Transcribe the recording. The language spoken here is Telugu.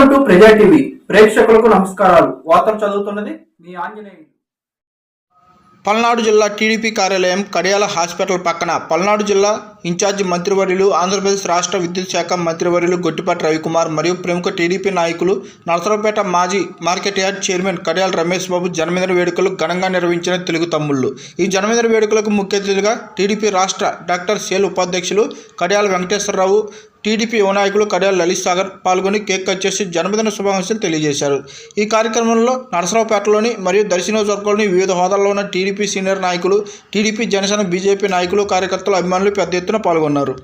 వెల్కమ్ టు ప్రజా టీవీ ప్రేక్షకులకు నమస్కారాలు. వార్తలు చదువుతున్నది మీ ఆంజనేయులు. పల్నాడు జిల్లా టీడీపీ కార్యాలయం కడియాల హాస్పిటల్ పక్కన పల్నాడు జిల్లా ఇన్ఛార్జి మంత్రివర్యులు ఆంధ్రప్రదేశ్ రాష్ట్ర విద్యుత్ శాఖ మంత్రివర్యులు గొట్టిపాటి రవికుమార్ మరియు ప్రముఖ టీడీపీ నాయకులు నరసరావుపేట మాజీ market yard chairman Kadiyala Ramesh Babu జన్మదిన వేడుకలు ఘనంగా నిర్వహించిన తెలుగు తమ్ముళ్ళు. ఈ జన్మదిన వేడుకలకు ముఖ్య అతిథులుగా టీడీపీ రాష్ట్ర డాక్టర్ సేల్ ఉపాధ్యక్షులు కడియాల వెంకటేశ్వరరావు టీడీపీ యువ నాయకులు కడియాల లలిత్ సాగర్ పాల్గొని కేక్ కట్ చేసి జన్మదిన శుభాకాంక్షలు తెలియజేశారు. ఈ కార్యక్రమంలో నరసరావుపేటలోని మరియు దర్శి నియోజకవర్గంలోని వివిధ హోదాల్లో ఉన్న టీడీపీ సీనియర్ నాయకులు టీడీపీ జనసేన బీజేపీ నాయకులు కార్యకర్తలు అభిమానులు పెద్ద ఎత్తున పాల్గొన్నారు.